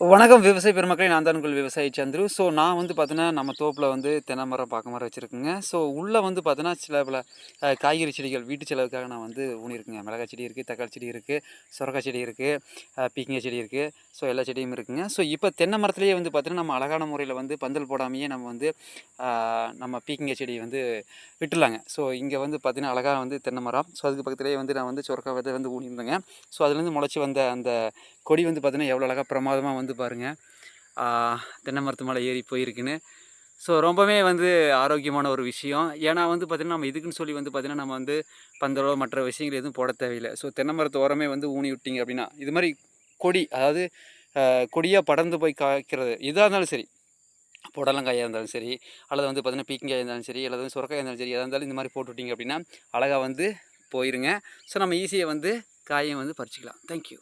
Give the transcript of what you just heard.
வணக்கம் விவசாய பெருமக்களே நான் தான் உங்கள் விவசாயி சந்துரு. ஸோ நான் வந்து பார்த்தீங்கன்னா நம்ம தோப்பில் வந்து தென்னை மரம் பார்க்க மரம் வச்சுருக்குங்க. ஸோ உள்ளே வந்து பார்த்தீங்கன்னா சில பல காய்கறி செடிகள் வீட்டு செலவுக்காக நான் வந்து ஊனியிருக்குங்க. மிளகாய் செடி இருக்குது தக்காளி செடி இருக்குது சுரக்காய் செடி இருக்குது பீக்கிங்காய் செடி இருக்குது ஸோ எல்லா செடியும் இருக்குங்க. ஸோ இப்போ தென்னை மரத்துலேயே வந்து பார்த்தீங்கன்னா நம்ம அழகான முறையில் வந்து பந்தல் போடாமையே நம்ம வந்து நம்ம பீக்கிங்காய் செடியை வந்து விட்டுலாங்க ஸோ இங்கே வந்து பார்த்தீங்கன்னா அழகாக வந்து தென்னை மரம். ஸோ அதுக்கு பக்கத்துலேயே வந்து நான் வந்து சுரக்காய் விதை வந்து ஊனியிருந்தேங்க. ஸோ அதுலேருந்து முளைச்சி வந்த அந்த கொடி வந்து பார்த்தீங்கன்னா எவ்வளோ அழகாக பிரமாதமாக வந்து பாருங்கள் தென்னை மரத்து மலை ஏறி போயிருக்குன்னு. ஸோ ரொம்பவே வந்து ஆரோக்கியமான ஒரு விஷயம். ஏன்னா வந்து பார்த்திங்கன்னா நம்ம இதுக்குன்னு சொல்லி வந்து பார்த்திங்கன்னா நம்ம வந்து பந்தலோ மற்ற விஷயங்கள் எதுவும் போட தேவையில்லை. ஸோ தென்னை மரத்து ஓரமே வந்து ஊனி விட்டிங்க அப்படின்னா இது மாதிரி கொடி அதாவது கொடியாக படர்ந்து போய் காய்க்கிறது எதாக இருந்தாலும் சரி புடலங்காயாக இருந்தாலும் சரி அல்லது வந்து பார்த்திங்கன்னா பீக்கிங்காய் இருந்தாலும் சரி அல்லது வந்து சுரக்காய் இருந்தாலும் சரி எதாக இருந்தாலும் இந்த மாதிரி போட்டுவிட்டிங்க அப்படின்னா அழகாக வந்து போயிருங்க. ஸோ நம்ம ஈஸியாக வந்து காயை வந்து பறிச்சிக்கலாம். தேங்க்யூ